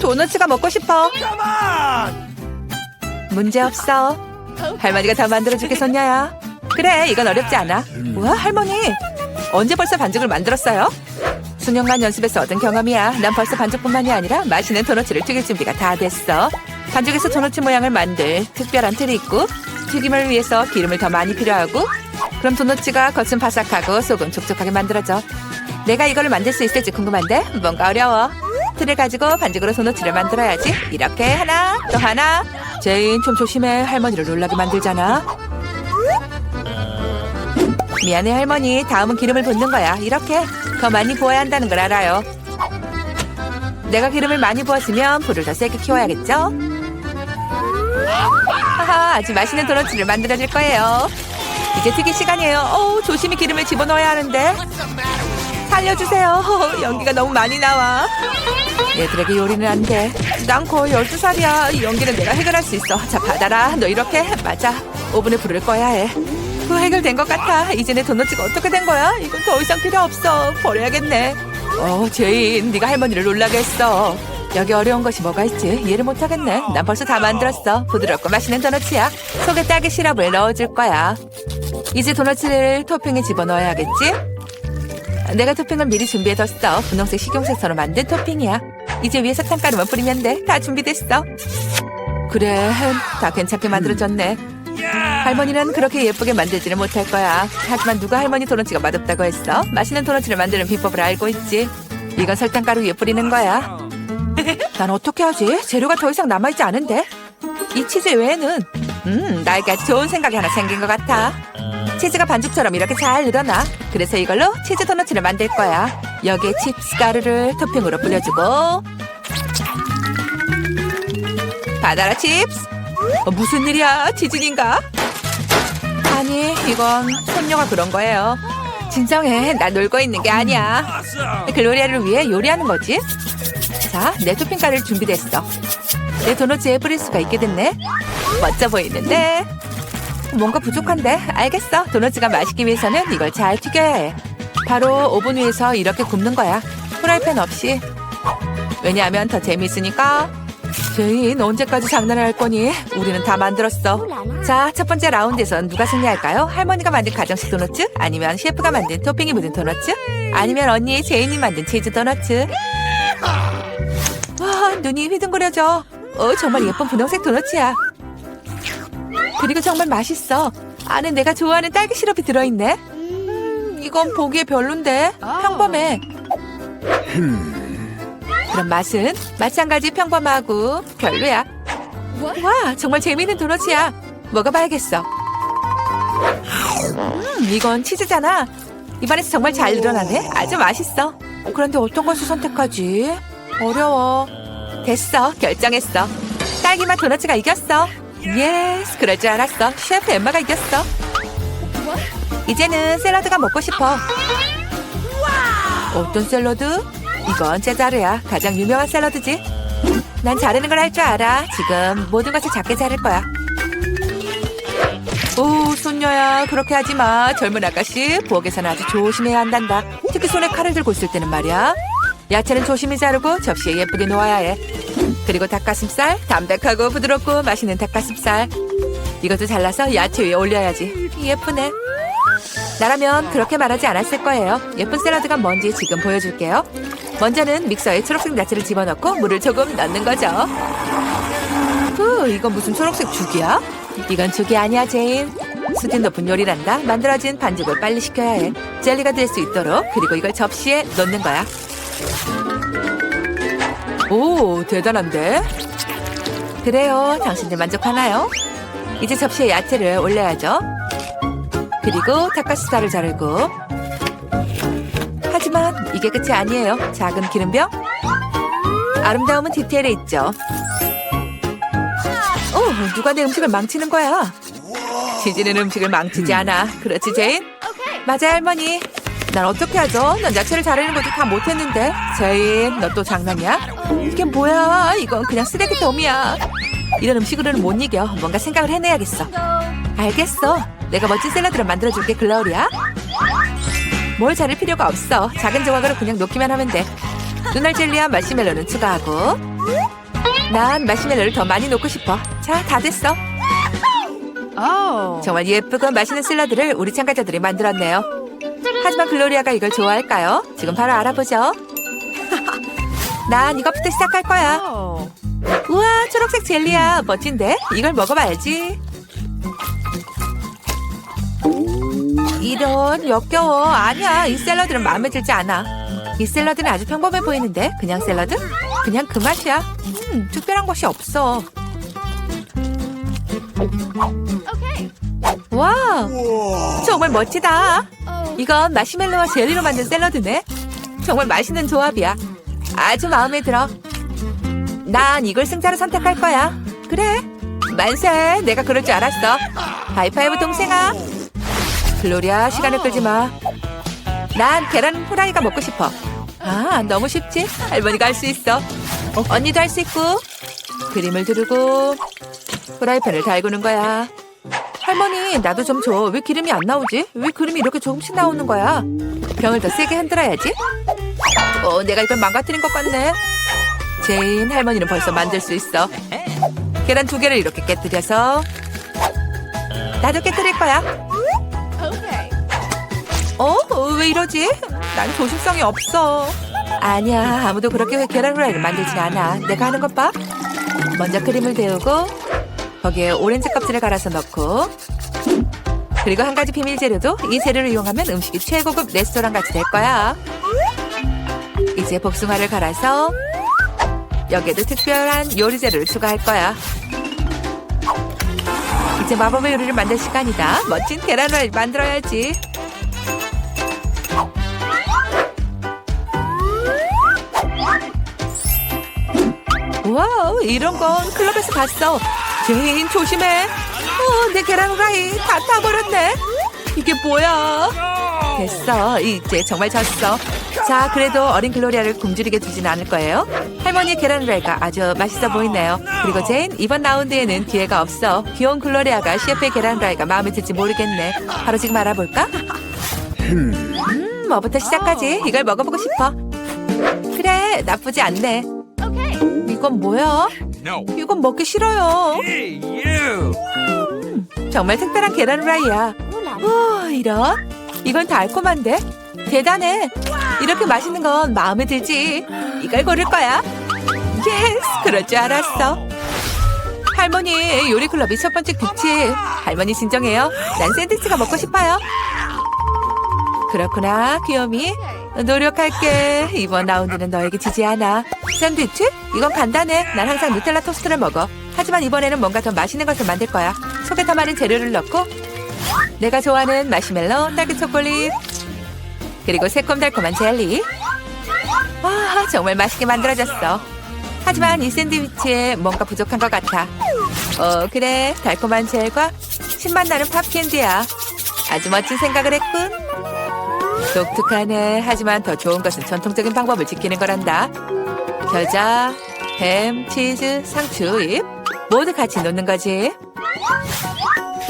도너츠가 먹고 싶어. 문제 없어. 할머니가 다 만들어줄게 손녀야. 그래 이건 어렵지 않아. 우와 할머니 언제 벌써 반죽을 만들었어요? 수년간 연습해서 얻은 경험이야. 난 벌써 반죽뿐만이 아니라 맛있는 도너츠를 튀길 준비가 다 됐어. 반죽에서 도너츠 모양을 만들 특별한 틀이 있고 튀김을 위해서 기름을 더 많이 필요하고 그럼 도너츠가 겉은 바삭하고 속은 촉촉하게 만들어져. 내가 이거를 만들 수 있을지 궁금한데 뭔가 어려워. 틀을 가지고 반죽으로 도너츠를 만들어야지. 이렇게 하나 또 하나. 제인 좀 조심해. 할머니를 놀라게 만들잖아. 미안해 할머니. 다음은 기름을 붓는 거야. 이렇게 더 많이 부어야 한다는 걸 알아요. 내가 기름을 많이 부었으면 불을 더 세게 키워야겠죠? 하하, 아주 맛있는 도너츠를 만들어줄 거예요. 이제 튀길 시간이에요. 어우, 조심히 기름을 집어넣어야 하는데. 살려주세요. 연기가 너무 많이 나와. 얘들에게 요리는 안 돼. 난 거의 12살이야. 이 연기는 내가 해결할 수 있어. 자, 받아라. 너 이렇게? 맞아. 오븐에 불을 꺼야 해. 그 해결된 것 같아. 이제 내 도넛츠가 어떻게 된 거야? 이건 더 이상 필요 없어. 버려야겠네. 어, 제인. 네가 할머니를 놀라게 했어. 여기 어려운 것이 뭐가 있지? 이해를 못하겠네. 난 벌써 다 만들었어. 부드럽고 맛있는 도넛이야. 속에 딸기 시럽을 넣어줄 거야. 이제 도넛을 토핑에 집어넣어야겠지? 내가 토핑을 미리 준비해뒀어. 분홍색 식용색소로 만든 토핑이야. 이제 위에 사탕가루만 뿌리면 돼. 다 준비됐어. 그래, 다 괜찮게 만들어졌네. 할머니는 그렇게 예쁘게 만들지는 못할 거야. 하지만 누가 할머니 도넛치가 맛없다고 했어? 맛있는 도넛치를 만드는 비법을 알고 있지. 이건 설탕가루 위에 뿌리는 거야. 난 어떻게 하지? 재료가 더 이상 남아있지 않은데? 이 치즈 외에는 음, 나에게 아주 좋은 생각이 하나 생긴 것 같아. 치즈가 반죽처럼 이렇게 잘 늘어나. 그래서 이걸로 치즈 도넛을 만들 거야. 여기에 칩스 가루를 토핑으로 뿌려주고 받아라 칩스. 어, 무슨 일이야? 지진인가? 아니 이건 손녀가 그런 거예요. 진정해. 나 놀고 있는 게 아니야. 글로리아를 위해 요리하는 거지. 자, 내 토핑 가루를 준비됐어. 내 도넛에 뿌릴 수가 있게 됐네. 멋져 보이는데. 뭔가 부족한데? 알겠어. 도넛가 맛있기 위해서는 이걸 잘 튀겨야 해. 바로 오븐 위에서 이렇게 굽는 거야. 프라이팬 없이. 왜냐하면 더 재미있으니까. 제인, 언제까지 장난을 할 거니? 우리는 다 만들었어. 자, 첫 번째 라운드에선 누가 승리할까요? 할머니가 만든 가정식 도넛츠? 아니면 셰프가 만든 토핑이 묻은 도넛츠? 아니면 언니 제인이 만든 치즈 도넛츠? 와, 눈이 휘둥그려져. 어, 정말 예쁜 분홍색 도넛이야. 그리고 정말 맛있어. 안에 내가 좋아하는 딸기 시럽이 들어있네. 음, 이건 보기에 별론데 평범해. 그럼 맛은 마찬가지 평범하고 별로야. 와, 정말 재미있는 도넛이야. 먹어봐야겠어. 음, 이건 치즈잖아. 입안에서 정말 잘 늘어나네. 아주 맛있어. 그런데 어떤 것을 선택하지? 어려워. 됐어, 결정했어. 딸기맛 도넛가 이겼어. 예스, 그럴 줄 알았어. 셰프 엠마가 이겼어. 이제는 샐러드가 먹고 싶어. 어떤 샐러드? 이건 제자르야. 가장 유명한 샐러드지. 난 자르는 걸 할 줄 알아. 지금 모든 것을 작게 자를 거야. 오, 손녀야. 그렇게 하지 마. 젊은 아가씨. 부엌에서는 아주 조심해야 한단다. 특히 손에 칼을 들고 있을 때는 말이야. 야채는 조심히 자르고 접시에 예쁘게 놓아야 해. 그리고 닭가슴살. 담백하고 부드럽고 맛있는 닭가슴살. 이것도 잘라서 야채 위에 올려야지. 예쁘네. 나라면 그렇게 말하지 않았을 거예요. 예쁜 샐러드가 뭔지 지금 보여줄게요. 먼저는 믹서에 초록색 야채를 집어넣고 물을 조금 넣는 거죠. 후, 이건 무슨 초록색 죽이야? 이건 죽이 아니야, 제인. 수준 높은 요리란다. 만들어진 반죽을 빨리 식혀야 해. 젤리가 될 수 있도록. 그리고 이걸 접시에 넣는 거야. 오, 대단한데? 그래요. 당신들 만족하나요? 이제 접시에 야채를 올려야죠. 그리고 닭가슴살을 자르고 하지만 이게 끝이 아니에요. 작은 기름병. 아름다움은 디테일에 있죠. 오, 누가 내 음식을 망치는 거야? 치즈는 음식을 망치지 않아. 그렇지, 제인? 맞아, 할머니. 난 어떻게 하죠? 난 야채를 자르는 것도 다 못했는데. 제인, 너 또 장난이야? 이게 뭐야? 이건 그냥 쓰레기통이야. 이런 음식으로는 못 이겨. 뭔가 생각을 해내야겠어. 알겠어. 내가 멋진 샐러드를 만들어줄게, 글로리야. 뭘 자를 필요가 없어. 작은 조각으로 그냥 놓기만 하면 돼. 눈알 젤리와 마시멜로는 추가하고 난 마시멜로를 더 많이 넣고 싶어. 자, 다 됐어. 정말 예쁘고 맛있는 샐러드를 우리 참가자들이 만들었네요. 하지만 글로리아가 이걸 좋아할까요? 지금 바로 알아보죠. 난 이것부터 시작할 거야. 우와, 초록색 젤리야. 멋진데? 이걸 먹어봐야지. 이런 역겨워. 아니야, 이 샐러드는 마음에 들지 않아. 이 샐러드는 아주 평범해 보이는데 그냥 샐러드? 그냥 그 맛이야. 음, 특별한 것이 없어. 와, 정말 멋지다. 이건 마시멜로와 젤리로 만든 샐러드네. 정말 맛있는 조합이야. 아주 마음에 들어. 난 이걸 승자로 선택할 거야. 그래. 만세. 내가 그럴 줄 알았어. 하이파이브 동생아. 글로리아 시간을 끌지 마. 난 계란 후라이가 먹고 싶어. 아, 너무 쉽지? 할머니가 할 수 있어. 언니도 할 수 있고. 그림을 두르고 후라이팬을 달구는 거야. 할머니, 나도 좀 줘. 왜 기름이 안 나오지? 왜 그림이 이렇게 조금씩 나오는 거야? 병을 더 세게 흔들어야지. 어, 내가 이걸 망가뜨린 것 같네. 제인, 할머니는 벌써 만들 수 있어. 계란 두 개를 이렇게 깨뜨려서 나도 깨뜨릴 거야. 어? 왜 이러지? 난 조심성이 없어. 아니야, 아무도 그렇게 계란 후라이를 만들진 않아. 내가 하는 것 봐. 먼저 크림을 데우고 거기에 오렌지 껍질을 갈아서 넣고 그리고 한 가지 비밀 재료도 이 재료를 이용하면 음식이 최고급 레스토랑 같이 될 거야. 이제 복숭아를 갈아서 여기에도 특별한 요리 재료를 추가할 거야. 이제 마법의 요리를 만들 시간이다. 멋진 계란을 만들어야지. 와우, 이런 건 클럽에서 봤어. 제인 조심해. 어, 내 계란 후라이 다 타버렸네. 이게 뭐야? 됐어. 이제 정말 졌어. 자, 그래도 어린 글로리아를 굶주리게 두진 않을 거예요. 할머니의 계란 후라이가 아주 맛있어 보이네요. 그리고 제인, 이번 라운드에는 기회가 없어. 귀여운 글로리아가 셰프의 계란 후라이가 마음에 들지 모르겠네. 바로 지금 알아볼까? 음, 뭐부터 시작하지? 이걸 먹어보고 싶어. 그래, 나쁘지 않네. 이건 뭐야? No. 이건 먹기 싫어요. Hey, you! 정말 특별한 계란 후라이야. 오, 이런? 이건 달콤한데? 대단해. 이렇게 맛있는 건 마음에 들지. 이걸 고를 거야. 예스, 그럴 줄 알았어. 할머니, 요리 클럽이 첫 번째 규칙. 할머니 진정해요. 난 샌드위치가 먹고 싶어요. 그렇구나, 귀요미. 노력할게. 이번 라운드는 너에게 지지 않아. 샌드위치? 이건 간단해. 난 항상 누텔라 토스트를 먹어. 하지만 이번에는 뭔가 더 맛있는 것을 만들 거야. 속에 더 많은 재료를 넣고 내가 좋아하는 마시멜로, 딸기 초콜릿 그리고 새콤달콤한 젤리. 와, 정말 맛있게 만들어졌어. 하지만 이 샌드위치에 뭔가 부족한 것 같아. 어, 그래. 달콤한 젤과 신맛 나는 팝캔디야. 아주 멋진 생각을 했군. 독특하네. 하지만 더 좋은 것은 전통적인 방법을 지키는 거란다. 겨자, 햄, 치즈, 상추, 잎 모두 같이 놓는 거지.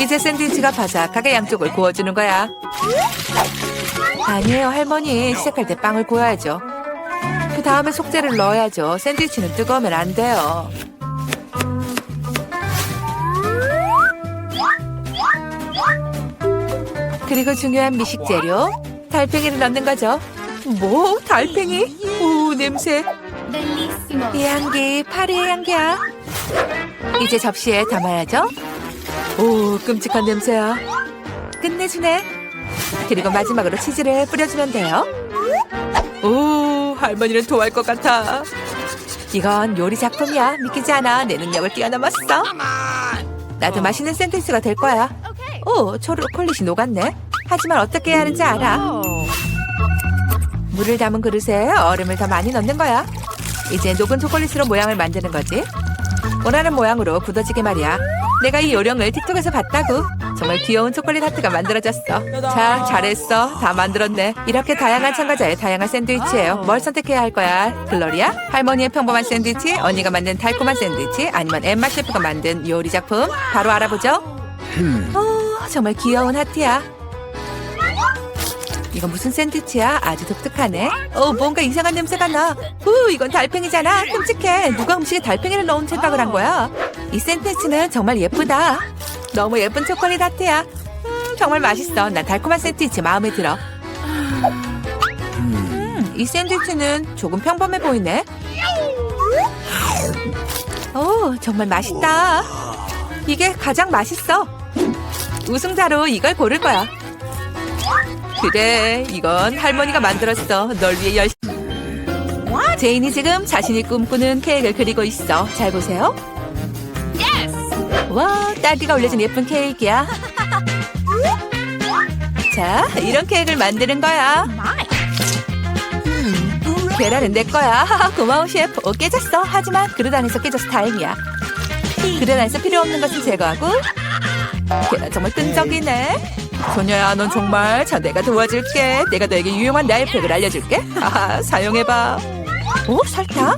이제 샌드위치가 바삭하게 양쪽을 구워주는 거야. 아니에요, 할머니. 시작할 때 빵을 구워야죠. 그 다음에 속재를 넣어야죠. 샌드위치는 뜨거우면 안 돼요. 그리고 중요한 미식 재료 달팽이를 넣는 거죠. 뭐 달팽이? 오 냄새. 이 향기 파리의 향기야. 이제 접시에 담아야죠. 오 끔찍한 냄새야. 끝내주네. 그리고 마지막으로 치즈를 뿌려주면 돼요. 오 할머니는 좋아할 것 같아. 이건 요리 작품이야. 믿기지 않아. 내 능력을 뛰어넘었어. 나도 맛있는 샌드위치가 될 거야. 오 초콜릿이 녹았네. 하지만 어떻게 해야 하는지 알아. 물을 담은 그릇에 얼음을 더 많이 넣는 거야. 이제 녹은 초콜릿으로 모양을 만드는 거지. 원하는 모양으로 굳어지게 말이야. 내가 이 요령을 틱톡에서 봤다고. 정말 귀여운 초콜릿 하트가 만들어졌어. 자, 잘했어. 다 만들었네. 이렇게 다양한 참가자의 다양한 샌드위치예요. 뭘 선택해야 할 거야? 글로리아? 할머니의 평범한 샌드위치? 언니가 만든 달콤한 샌드위치? 아니면 엠마 셰프가 만든 요리 작품? 바로 알아보죠. 어, 정말 귀여운 하트야. 이건 무슨 샌드위치야? 아주 독특하네. 어, 뭔가 이상한 냄새가 나. 후, 이건 달팽이잖아. 끔찍해. 누가 음식에 달팽이를 넣은 생각을 한 거야? 이 샌드위치는 정말 예쁘다. 너무 예쁜 초콜릿 하트야. 음, 정말 맛있어. 난 달콤한 샌드위치 마음에 들어. 음, 이 샌드위치는 조금 평범해 보이네. 오, 정말 맛있다. 이게 가장 맛있어. 우승자로 이걸 고를 거야. 그래, 이건 할머니가 만들었어. 널 위해 열심히. 제인이 지금 자신이 꿈꾸는 케이크를 그리고 있어. 잘 보세요. 와, 딸기가 올려준 예쁜 케이크야. 자, 이런 케이크를 만드는 거야. 음, 계란은 내 거야. 고마워, 셰프. 어, 깨졌어. 하지만 그릇 안에서 깨져서 다행이야. 그릇 안에서 필요 없는 것을 제거하고 계란 정말 끈적이네. 소녀야, 넌 정말 자 내가 도와줄게. 내가 너에게 유용한 나이팩을 알려줄게. 하하, 사용해봐. 오, 설탕?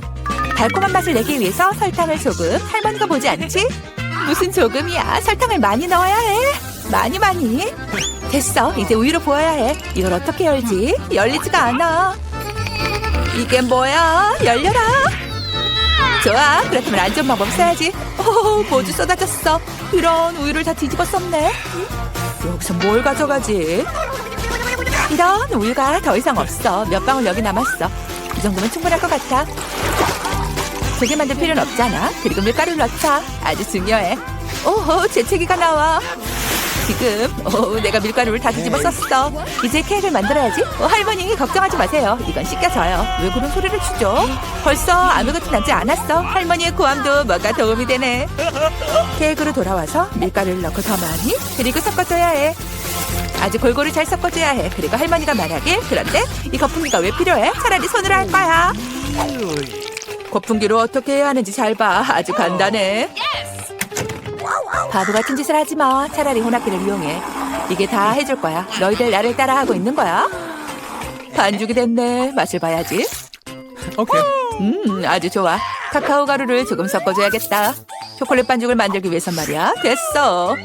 달콤한 맛을 내기 위해서 설탕을 조금. 할머니가 보지 않지? 무슨 조금이야? 설탕을 많이 넣어야 해. 많이 많이. 됐어. 이제 우유로 부어야 해. 이걸 어떻게 열지? 열리지가 않아. 이게 뭐야? 열려라. 좋아. 그렇다면 안전 방법 써야지. 오, 모두 쏟아졌어. 이런 우유를 다 뒤집어 썼네. 여기서 뭘 가져가지? 이런 우유가 더 이상 없어. 몇 방울 여기 남았어. 이 정도면 충분할 것 같아. 두개 만들 필요는 없잖아. 그리고 밀가루를 넣자. 아주 중요해. 오호, 재채기가 나와. 지금, 오, 내가 밀가루를 다 뒤집어 썼어. 이제 케이크를 만들어야지. 어, 할머니, 걱정하지 마세요. 이건 씻겨져요. 왜 그런 소리를 치죠? 벌써 아무것도 나지 않았어. 할머니의 고함도 뭐가 도움이 되네. 케이크로 돌아와서 밀가루를 넣고 더 많이, 그리고 섞어줘야 해. 아주 골고루 잘 섞어줘야 해. 그리고 할머니가 말하길, 그런데 이 거품기가 왜 필요해? 차라리 손으로 할 거야. 거품기로 어떻게 해야 하는지 잘 봐. 아주 간단해. 바보 같은 짓을 하지 마. 차라리 혼합기를 이용해. 이게 다 해줄 거야. 너희들 나를 따라하고 있는 거야. 반죽이 됐네. 맛을 봐야지. Okay. 음, 아주 좋아. 카카오 가루를 조금 섞어줘야겠다. 초콜릿 반죽을 만들기 위해선 말이야. 됐어.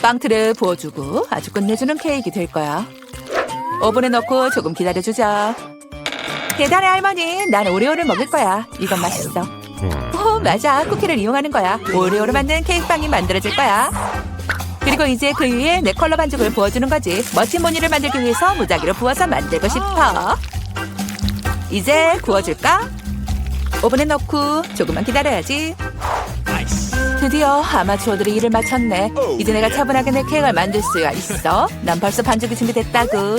빵틀을 부어주고 아주 끝내주는 케이크 될 거야. 오븐에 넣고 조금 기다려주자. 대단해 할머니. 난 오레오를 먹을 거야. 이건 맛있어. 어, 맞아. 쿠키를 이용하는 거야. 오레오로 만든 케이크빵이 만들어질 거야. 그리고 이제 그 위에 내 컬러 반죽을 부어주는 거지. 멋진 무늬를 만들기 위해서 무작위로 부어서 만들고 싶어. 이제 구워줄까? 오븐에 넣고 조금만 기다려야지. 드디어 아마추어들이 일을 마쳤네. 이제 내가 차분하게 내 케이크를 만들 수가 있어. 난 벌써 반죽이 준비됐다고.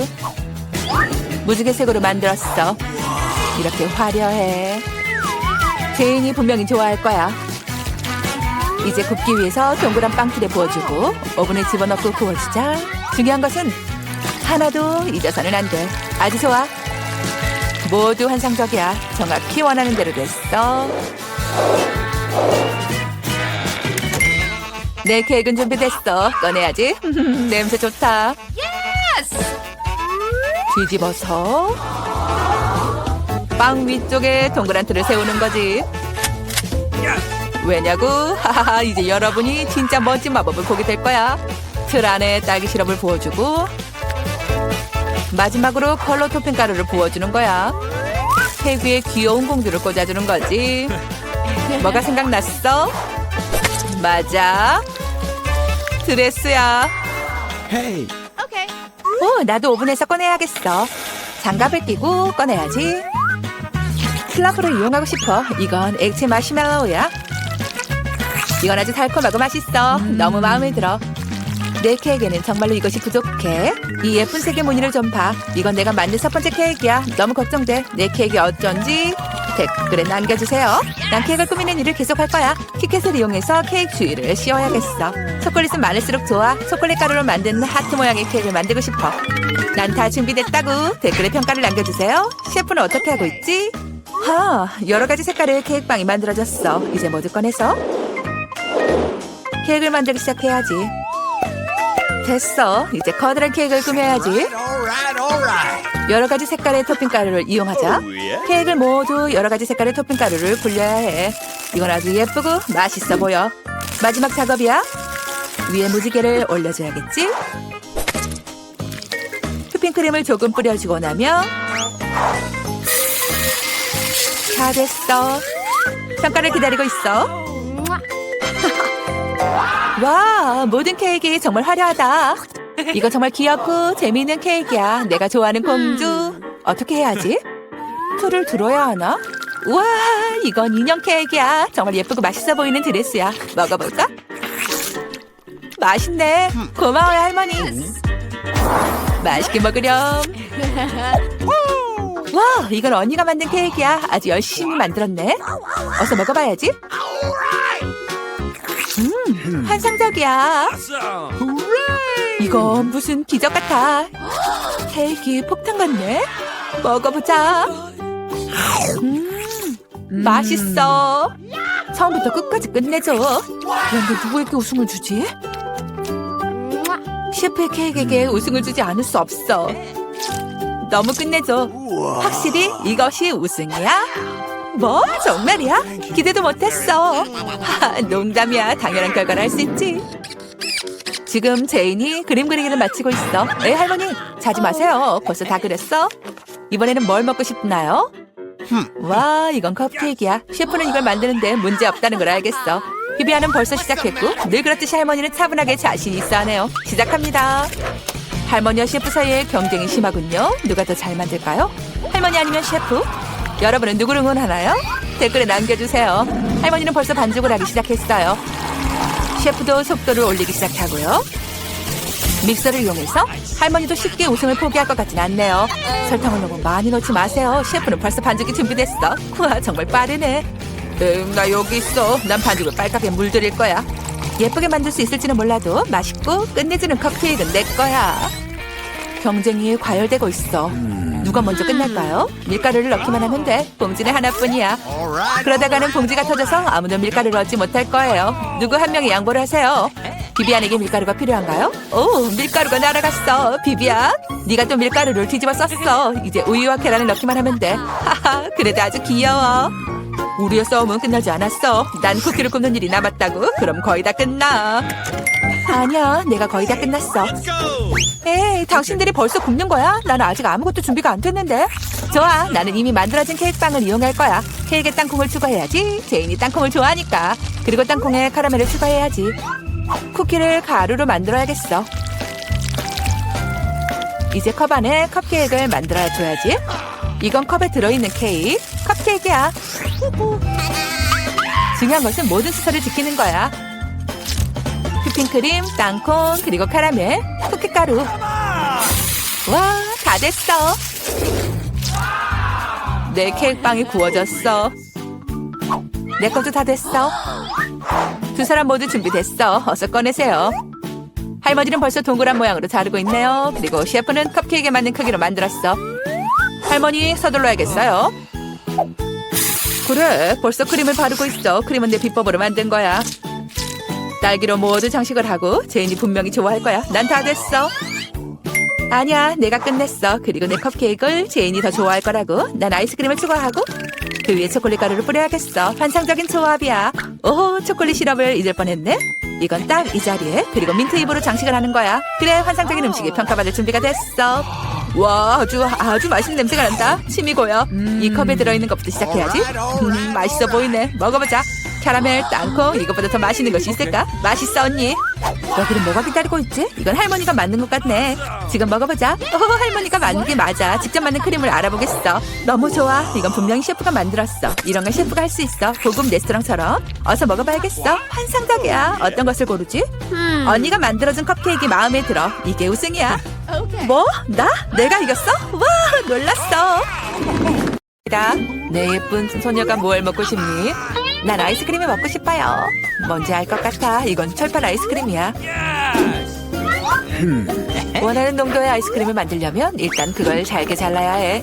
무지개색으로 만들었어. 이렇게 화려해. 제인이 분명히 좋아할 거야. 이제 굽기 위해서 동그란 빵틀에 부어주고 오븐에 집어넣고 구워주자. 중요한 것은 하나도 잊어서는 안 돼. 아주 좋아. 모두 환상적이야. 정확히 원하는 대로 됐어. 내 케이크는 준비됐어. 꺼내야지. 냄새 좋다. 뒤집어서 빵 위쪽에 동그란 틀을 세우는 거지. 왜냐고? 하하하 이제 여러분이 진짜 멋진 마법을 보게 될 거야. 틀 안에 딸기 시럽을 부어주고 마지막으로 컬러 토핑 가루를 부어주는 거야. 위에 귀여운 공주를 꽂아주는 거지. 뭐가 생각났어? 맞아. 드레스야. Hey. 오, 나도 오븐에서 꺼내야겠어. 장갑을 끼고 꺼내야지. 슬라프를 이용하고 싶어. 이건 액체 마시멜로우야. 이건 아주 달콤하고 맛있어. 너무 마음에 들어. 내 케이크에는 정말로 이것이 부족해. 이 예쁜 색의 무늬를 좀 봐. 이건 내가 만든 첫 번째 케이크야. 너무 걱정돼. 내 케이크 어쩐지 댓글에 남겨주세요. 난 케이크를 꾸미는 일을 계속할 거야. 키켓을 이용해서 케이크 주위를 씌워야겠어. 초콜릿은 많을수록 좋아. 초콜릿 가루로 만든 하트 모양의 케이크를 만들고 싶어. 난 다 준비됐다고. 댓글에 평가를 남겨주세요. 셰프는 어떻게 하고 있지? 하, 여러 가지 색깔의 케이크빵이 만들어졌어. 이제 모두 꺼내서 케이크를 만들기 시작해야지. 됐어. 이제 커다란 케이크를 꾸며야지. 여러 가지 색깔의 토핑 가루를 이용하자. Oh? 케이크를 모두 여러 가지 색깔의 토핑 가루를 굴려야 해. 이건 아주 예쁘고 맛있어 보여. 마지막 작업이야. 위에 무지개를 올려줘야겠지? 휘핑크림을 조금 뿌려주고 나면 다 됐어. 평가를 기다리고 있어. 와, 모든 케이크 정말 화려하다. 이거 정말 귀엽고 재미있는 케이크야. 내가 좋아하는 공주. 어떻게 해야지? 풀을 들어야 하나? 우와, 이건 인형 케이크야. 정말 예쁘고 맛있어 보이는 드레스야. 먹어볼까? 맛있네. 고마워요, 할머니. 맛있게 먹으렴. 와, 이건 언니가 만든 케이크야. 아주 열심히 만들었네. 어서 먹어봐야지. 음, 환상적이야. 이건 무슨 기적 같아. 케이크 폭탄 같네. 먹어보자. 음, 맛있어. 처음부터 끝까지 끝내줘. 그런데 누구에게 우승을 주지? 셰프의 케이크에게 우승을 주지 않을 수 없어. 너무 끝내줘. 확실히 이것이 우승이야? 뭐? 정말이야? 기대도 못했어. 하, 농담이야. 당연한 결과를 할 수 있지. 지금 제인이 그림 그리기를 마치고 있어. 에 할머니, 자지 마세요. 벌써 다 그렸어? 이번에는 뭘 먹고 싶나요? 와, 이건 컵케이크야. 셰프는 이걸 만드는데 문제 없다는 걸 알겠어. 비비아는 벌써 시작했고 늘 그렇듯이 할머니는 차분하게 자신 있어 하네요. 시작합니다. 할머니와 셰프 사이에 경쟁이 심하군요. 누가 더 잘 만들까요? 할머니 아니면 셰프? 여러분은 누구를 응원하나요? 댓글에 남겨주세요. 할머니는 벌써 반죽을 하기 시작했어요. 셰프도 속도를 올리기 시작하고요. 믹서를 이용해서 할머니도 쉽게 우승을 포기할 것 같진 않네요. 설탕을 너무 많이 넣지 마세요. 셰프는 벌써 반죽이 준비됐어. 우와 정말 빠르네. 응, 나 여기 있어. 난 반죽을 빨갛게 물들일 거야. 예쁘게 만들 수 있을지는 몰라도 맛있고 끝내주는 컵케이크는 내 거야. 경쟁이 과열되고 있어. 누가 먼저 끝날까요? 밀가루를 넣기만 하면 돼. 봉지는 하나뿐이야. 그러다가는 봉지가 터져서 아무도 밀가루를 얻지 못할 거예요. 누구 한 명이 양보를 하세요. 비비안에게 밀가루가 필요한가요? 오, 밀가루가 날아갔어. 비비안, 네가 또 밀가루를 뒤집어 썼어. 이제 우유와 계란을 넣기만 하면 돼. 하하, 그래도 아주 귀여워. 우리의 싸움은 끝나지 않았어. 난 쿠키를 굽는 일이 남았다고. 그럼 거의 다 끝나. 아니야, 내가 거의 다 끝났어. 에이, 당신들이 벌써 굽는 거야? 나는 아직 아무것도 준비가 안 됐는데. 좋아, 나는 이미 만들어진 케이크빵을 이용할 거야. 케이크에 땅콩을 추가해야지. 제인이 땅콩을 좋아하니까. 그리고 땅콩에 카라멜을 추가해야지. 쿠키를 가루로 만들어야겠어. 이제 컵 안에 컵케이크를 만들어 줘야지. 이건 컵에 들어있는 케이크. 컵케이크야. 중요한 것은 모든 순서를 지키는 거야. 휘핑크림, 땅콩, 그리고 카라멜, 쿠키가루. 와, 다 됐어. 내 케이크빵이 구워졌어. 내 것도 다 됐어. 두 사람 모두 준비됐어. 어서 꺼내세요. 할머니는 벌써 동그란 모양으로 자르고 있네요. 그리고 셰프는 컵케이크에 맞는 크기로 만들었어. 할머니 서둘러야겠어요. 그래, 벌써 크림을 바르고 있어. 크림은 내 비법으로 만든 거야. 딸기로 모두 장식을 하고 제인이 분명히 좋아할 거야. 난 다 됐어. 아니야, 내가 끝냈어. 그리고 내 컵케이크를 제인이 더 좋아할 거라고. 난 아이스크림을 추가하고 그 위에 초콜릿 가루를 뿌려야겠어. 환상적인 조합이야. 오, 초콜릿 시럽을 잊을 뻔했네. 이건 딱 이 자리에 그리고 민트 잎으로 장식을 하는 거야. 그래, 환상적인 음식이 평가받을 준비가 됐어. 와, 아주 아주 맛있는 냄새가 난다. 침이 고여. 이 컵에 들어있는 것부터 시작해야지. 음, 맛있어 보이네. 먹어보자. 캐러멜, 땅콩, 이것보다 더 맛있는 것이 있을까? 맛있어, 언니. 여기는 뭐가 기다리고 있지? 이건 할머니가 만든 것 같네. 지금 먹어보자. 어, 할머니가 만든 게 맞아. 직접 만든 크림을 알아보겠어. 너무 좋아. 이건 분명히 셰프가 만들었어. 이런 건 셰프가 할 수 있어. 고급 레스토랑처럼. 어서 먹어봐야겠어. 환상적이야. 어떤 것을 고르지? 언니가 만들어준 컵케이크 마음에 들어. 이게 우승이야. 뭐? 나? 내가 이겼어? 와, 놀랐어. 내 예쁜 소녀가 뭘 먹고 싶니? 난 아이스크림이 먹고 싶어요. 뭔지 알 것 같아. 이건 철판 아이스크림이야. 원하는 농도의 아이스크림을 만들려면 일단 그걸 잘게 잘라야 해.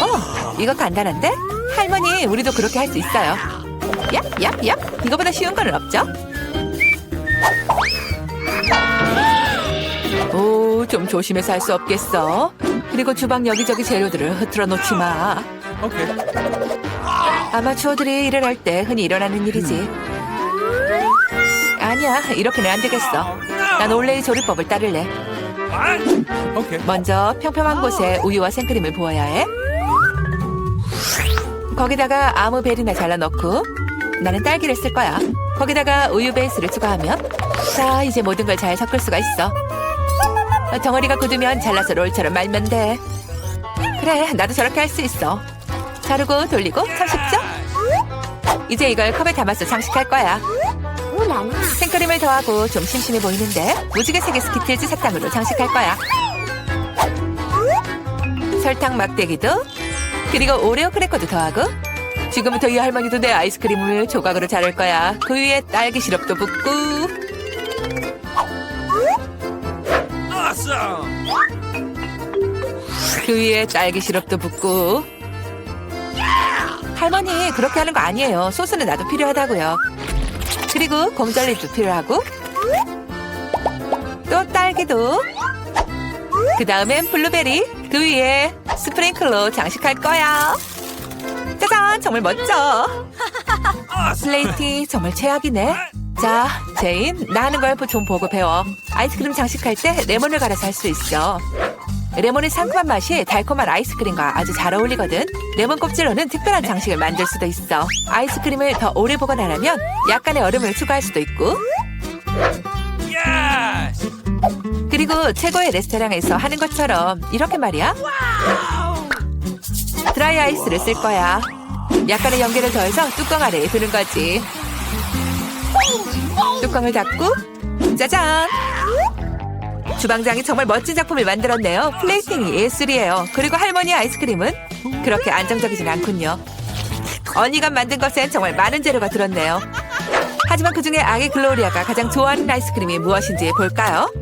어, 이거 간단한데? 할머니, 우리도 그렇게 할 수 있어요. 얍, 얍, 얍. 이거보다 쉬운 건 없죠? 오, 좀 조심해서 할 수 없겠어. 그리고 주방 여기저기 재료들을 흐트러 놓지 마. Okay. 아마추어들이 일을 할 때 흔히 일어나는 일이지. 아니야, 이렇게는 안 되겠어. 난 원래 이 조리법을 따를래. 먼저 평평한 곳에 우유와 생크림을 부어야 해. 거기다가 아무 베리나 잘라 넣고 나는 딸기를 쓸 거야. 거기다가 우유 베이스를 추가하면 자 이제 모든 걸 잘 섞을 수가 있어. 덩어리가 굳으면 잘라서 롤처럼 말면 돼. 그래 나도 저렇게 할 수 있어. 자르고 돌리고 참 쉽죠? 이제 이걸 컵에 담아서 장식할 거야. 생크림을 더하고 좀 심심해 보이는데 무지개 색의 스키틀즈 사탕으로 장식할 거야. 설탕 막대기도 그리고 오레오 크래커도 더하고 지금부터 이 할머니도 내 아이스크림을 조각으로 자를 거야. 그 위에 딸기 시럽도 붓고 Awesome. 그 위에 딸기 시럽도 붓고 할머니 그렇게 하는 거 아니에요. 소스는 나도 필요하다고요. 그리고 곰절리도 필요하고 또 딸기도 그 다음엔 블루베리 그 위에 스프링클로 장식할 거야. 짜잔 정말 멋져. 플레이팅 정말 최악이네. 자, 제인, 나 하는 걸좀 보고 배워. 아이스크림 장식할 때 레몬을 갈아서 할 수 있어. 레몬의 상큼한 맛이 달콤한 아이스크림과 아주 잘 어울리거든. 레몬 껍질로는 특별한 장식을 만들 수도 있어. 아이스크림을 더 오래 보관하려면 약간의 얼음을 추가할 수도 있고. 그리고 최고의 레스토랑에서 하는 것처럼 이렇게 말이야. 드라이 아이스를 쓸 거야. 약간의 연기를 더해서 뚜껑 아래에 두는 거지. 뚜껑을 닫고 짜잔! 주방장이 정말 멋진 작품을 만들었네요. 플레이팅이 예술이에요. 그리고 할머니 아이스크림은 그렇게 안정적이진 않군요. 언니가 만든 것엔 정말 많은 재료가 들었네요. 하지만 그중에 아기 글로리아가 가장 좋아하는 아이스크림이 무엇인지 볼까요?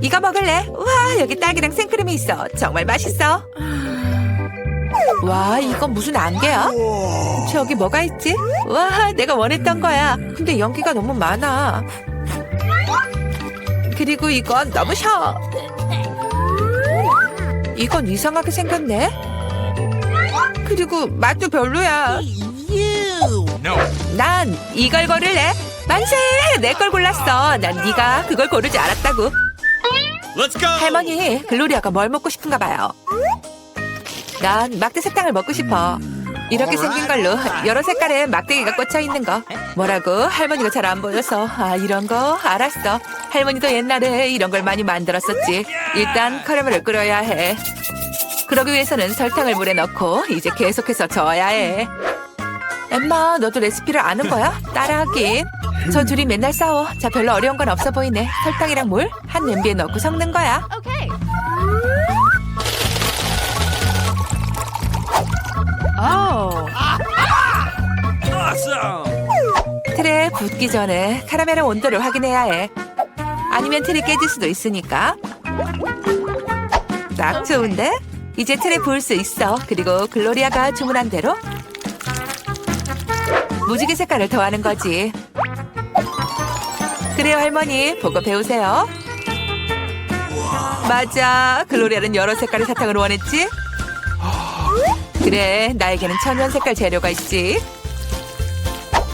이거 먹을래? 우와 여기 딸기랑 생크림이 있어. 정말 맛있어. 와 이건 무슨 안개야? 저기 뭐가 있지? 와 내가 원했던 거야. 근데 연기가 너무 많아. 그리고 이건 너무 셔. 이건 이상하게 생겼네. 그리고 맛도 별로야. 난 이걸 고를래. 만세! 내 걸 골랐어. 난 네가 그걸 고르지 않았다고. 할머니, 글로리아가 뭘 먹고 싶은가 봐요. 난 막대 사탕을 먹고 싶어. 이렇게 생긴 걸로 여러 색깔의 막대기가 꽂혀 있는 거. 뭐라고? 할머니가 잘 안 보여서. 아, 이런 거? 알았어. 할머니도 옛날에 이런 걸 많이 만들었었지. 일단 카라멜을 끓여야 해. 그러기 위해서는 설탕을 물에 넣고 이제 계속해서 저어야 해. 엠마, 너도 레시피를 아는 거야? 따라하긴. 저 둘이 맨날 싸워. 자, 별로 어려운 건 없어 보이네. 설탕이랑 물 한 냄비에 넣고 섞는 거야. Awesome. 틀에 붓기 전에 카라멜의 온도를 확인해야 해. 아니면 틀이 깨질 수도 있으니까. 딱 좋은데? 이제 틀에 부을 수 있어. 그리고 글로리아가 주문한 대로 무지개 색깔을 더하는 거지. 그래요, 할머니. 보고 배우세요. 맞아. 글로리아는 여러 색깔의 사탕을 원했지? 그래, 나에게는 천연 색깔 재료가 있지.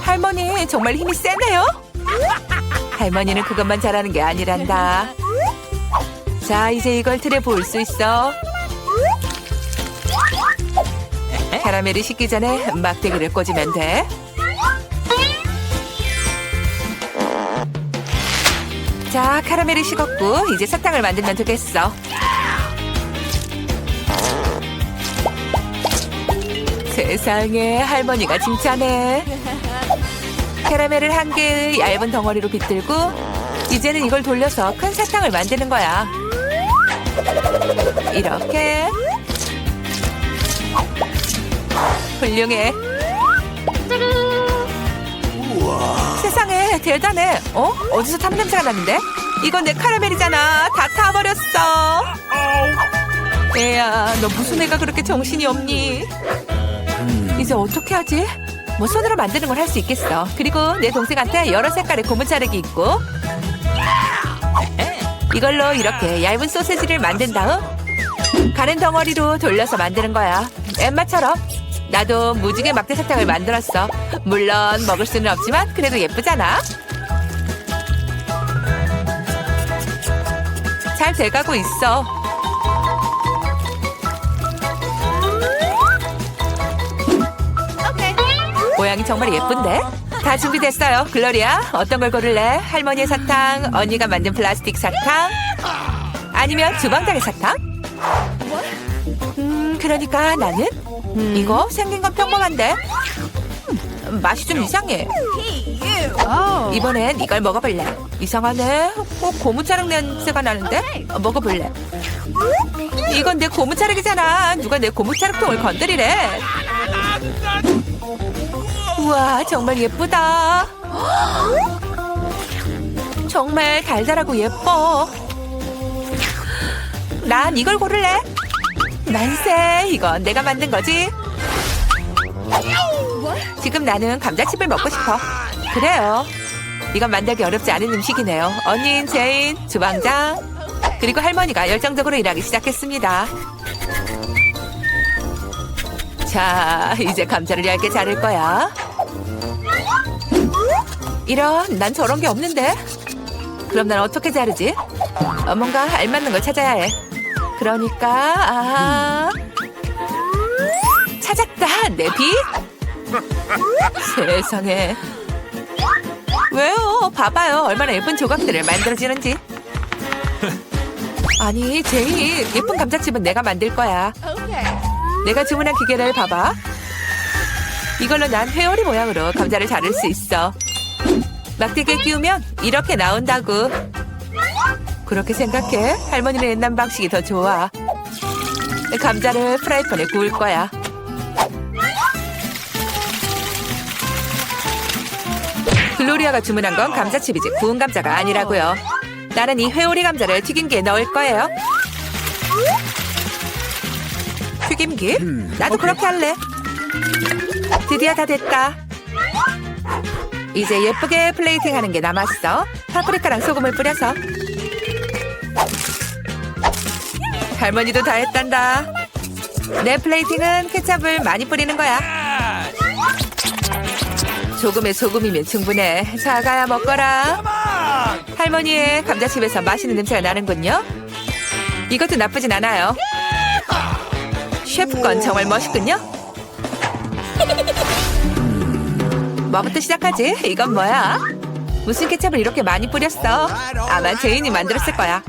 할머니 정말 힘이 세네요. 할머니는 그것만 잘하는 게 아니란다. 자, 이제 이걸 틀에 부을 수 있어. 카라멜이 식기 전에 막대기를 꽂으면 돼. 자, 카라멜이 식었고 이제 사탕을 만들면 되겠어. 세상에 할머니가 칭찬해. 캐러멜을 한 개의 얇은 덩어리로 빗들고 이제는 이걸 돌려서 큰 사탕을 만드는 거야. 이렇게 훌륭해. 세상에 대단해. 어? 어디서 탐 냄새가 나는데? 이건 내 카라멜이잖아. 다 타버렸어. 애야, 너 무슨 애가 그렇게 정신이 없니? 이제 어떻게 하지? 뭐 손으로 만드는 걸 할 수 있겠어. 그리고 내 동생한테 여러 색깔의 고무 자르기 있고 이걸로 이렇게 얇은 소세지를 만든 다음 가는 덩어리로 돌려서 만드는 거야. 엠마처럼 나도 무지개 막대 사탕을 만들었어. 물론 먹을 수는 없지만 그래도 예쁘잖아. 잘 돼가고 있어. 모양이 정말 예쁜데? 다 준비됐어요. 글로리아, 어떤 걸 고를래? 할머니의 사탕, 언니가 만든 플라스틱 사탕, 아니면 주방장의 사탕? 음, 그러니까 나는 이거 생긴 건 평범한데 음, 맛이 좀 이상해. 이번엔 이걸 먹어볼래. 이상하네. 꼭 고무차륵 냄새가 나는데 어, 먹어볼래. 이건 내 고무차륵이잖아. 누가 내 고무차륵통을 건드리래. 우와, 정말 예쁘다. 정말 달달하고 예뻐. 난 이걸 고를래. 난세, 이건 내가 만든 거지. 지금 나는 감자칩을 먹고 싶어. 그래요. 이건 만들기 어렵지 않은 음식이네요. 언니인 제인, 주방장, 그리고 할머니가 열정적으로 일하기 시작했습니다. 자, 이제 감자를 얇게 자를 거야. 이런, 난 저런 게 없는데? 그럼 난 어떻게 자르지? 어, 뭔가 알맞는 걸 찾아야 해. 그러니까, 아. 찾았다, 내 비? 세상에. 왜요? 봐봐요. 얼마나 예쁜 조각들을 만들어지는지. 아니, 제이, 예쁜 감자칩은 내가 만들 거야. 내가 주문한 기계를 봐봐. 이걸로 난 회오리 모양으로 감자를 자를 수 있어. 막대기에 끼우면 이렇게 나온다고. 그렇게 생각해? 할머니는 옛날 방식이 더 좋아. 감자를 프라이팬에 구울 거야. 글로리아가 주문한 건 감자칩이지 구운 감자가 아니라고요. 나는 이 회오리 감자를 튀김기에 넣을 거예요. 튀김기? 나도 그렇게 할래. 드디어 다 됐다. 이제 예쁘게 플레이팅 하는 게 남았어. 파프리카랑 소금을 뿌려서. 할머니도 다 했단다. 내 플레이팅은 케찹을 많이 뿌리는 거야. 조금의 소금이면 충분해. 자가야 먹거라. 할머니의 감자칩에서 맛있는 냄새가 나는군요. 이것도 나쁘진 않아요. 셰프 건 정말 멋있군요. 뭐부터 시작하지? 이건 뭐야? 무슨 케첩을 이렇게 많이 뿌렸어? 아마 제인이 만들었을 거야.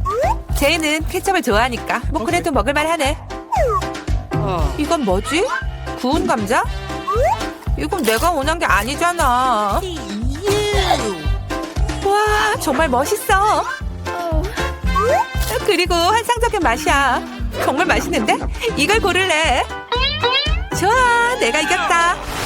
제인은 케첩을 좋아하니까 뭐 그래도 먹을만 하네. 이건 뭐지? 구운 감자? 이건 내가 원한 게 아니잖아. 와, 정말 멋있어. 그리고 환상적인 맛이야. 정말 맛있는데? 이걸 고를래. 좋아, 내가 이겼다.